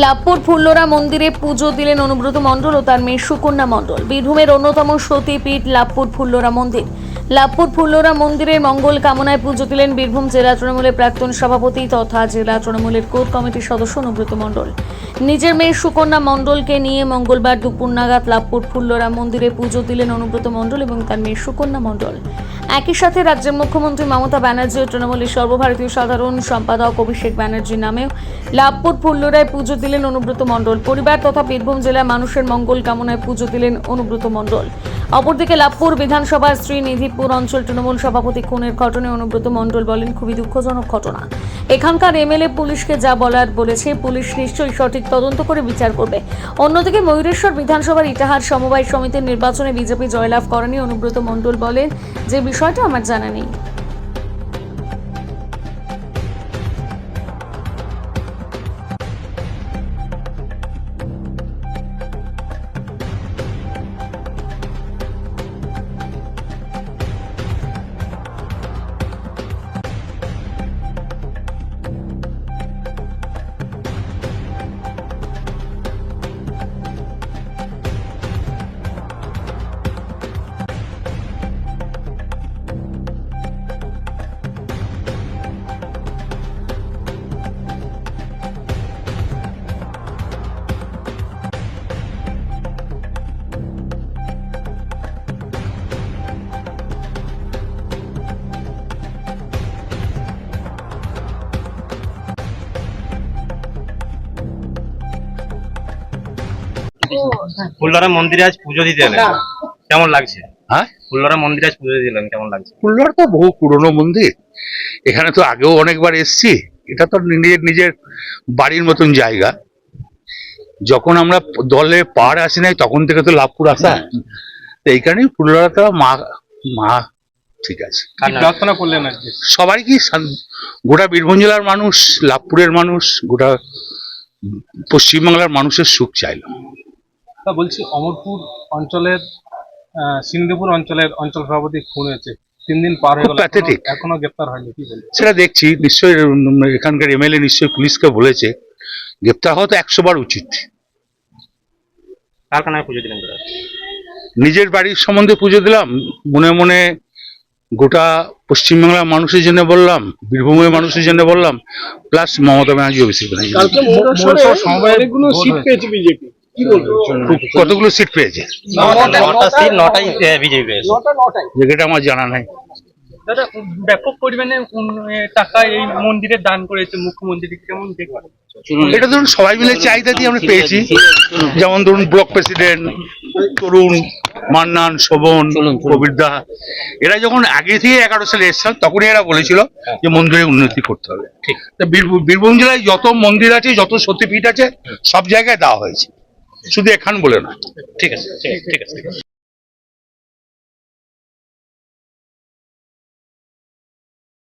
লাভপুর ফুল্লরা মন্দিরে পুজো দিলেন অনুব্রত মণ্ডল ও তার মেয়ে সুকন্যা মণ্ডল। বীরভূমের অন্যতম সতীপীঠ লাভপুর ফুল্লরা মন্দির। লাভপুর ফুল্লরা মন্দিরে মঙ্গল কামনায় পুজো দিলেন বীরভূম জেলা তৃণমূলের প্রাক্তন সভাপতি তথা জেলা তৃণমূলের কোর কমিটির সদস্য অনুব্রত মণ্ডল। নিজের মেয়ে সুকন্যা মণ্ডলকে নিয়ে মঙ্গলবার দুপুর নাগাদ লাভপুর ফুল্লরা মন্দিরে পুজো দিলেন অনুব্রত মণ্ডল এবং তার মেয়ে সুকন্যা মণ্ডল। একই সাথে রাজ্যের মুখ্যমন্ত্রী মমতা ব্যানার্জি ও তৃণমূলের সর্বভারতীয় সাধারণ সম্পাদক অভিষেক ব্যানার্জির নামেও লাভপুর ফুল্লরায় পুজো দিলেন অনুব্রত মণ্ডল। পরিবার তথা বীরভূম জেলার মানুষের মঙ্গল কামনায় পুজো দিলেন অনুব্রত মণ্ডল। অপরদিকে লাভপুর বিধানসভার শ্রীনিধিপুর অঞ্চল তৃণমূল সভাপতি খুনের ঘটনায় অনুব্রত মণ্ডল বলেন, খুবই দুঃখজনক ঘটনা। এখানকার এমএলএ পুলিশকে যা বলার বলেছে, পুলিশ নিশ্চয়ই সঠিক তদন্ত করে বিচার করবে। অন্যদিকে ময়ূরেশ্বর বিধানসভার ইটাহার সমবায় সমিতির নির্বাচনে বিজেপি জয়লাভ করেনি, অনুব্রত মণ্ডল বলেন। যে বিষয়টা আমার জানা নেই। ফুল্লরা মন্দিরে আজ পুজো দিতে এলেন। কেমন লাগছে? হ্যাঁ? ফুল্লরা মন্দিরে আজ পুজো দিলেন কেমন লাগছে? ফুল্লর তো বহু পুরনো মন্দির। এখানে তো আগেও অনেকবার এসছি। এটা তো নিজের নিজের বাড়ির মতন জায়গা। যখন আমরা দলে পার আসি নাই তখন থেকে তো লাভপুর আসা। তো এই কারণেই ফুল্লরাটা মা মা ঠিক আছে। প্রার্থনা করলেন সবাই কি গোটা বীরভূম জেলার মানুষ লাভপুরের মানুষ গোটা পশ্চিমবাংলার মানুষের সুখ চাইলো। তা বলছি অমরপুর অঞ্চলের সিন্ধুপুর অঞ্চলের অঞ্চল সভাপতি খুন হয়েছে। তিন দিন পার হয়ে গেল এখনো- গ্রেপ্তার হয়নি কি বলব? সেটা দেখছি নিশ্চয়ই এখানকার এমএলএ নিশ্চয়ই পুলিশকে বলেছে। গ্রেপ্তার হওয়া তো একশো বার উচিত। কার পুজো দিলেন নিজের বাড়ির সম্বন্ধে পুজো দিলাম মনে মনে গোটা পশ্চিমবাংলার মানুষের জন্য বললাম বীরভূমের মানুষের জন্য বললাম প্লাস মমতা ব্যানার্জি অভিষেক ব্যানার্জি। কি বলব? কতগুলো সিট পেয়েছে? নটা সিট নটাই বিজেপি পেয়েছে। যেটা আমার জানা নাই। দাদা ব্যাপক পরিমাণে টাকা এই মন্দিরে দান করেছে মুখ্যমন্ত্রী কেমন দেখবেন এটা ধরুন সবাই মিলে চাহিদা দিয়ে আমরা পেয়েছি। যেমন ধরুন ব্লক প্রেসিডেন্ট তরুণ মান্নান শোভন কবিরদা এরা যখন আগে থেকে এগারো সালে এসছেন তখনই এরা বলেছিল যে মন্দিরে উন্নতি করতে হবে। ঠিক। তা বীরভূম জেলায় যত মন্দির আছে যত সতীপীঠ আছে সব জায়গায় দেওয়া হয়েছে। শুধু এখান বলে না। ঠিক আছে ঠিক আছে ঠিক আছে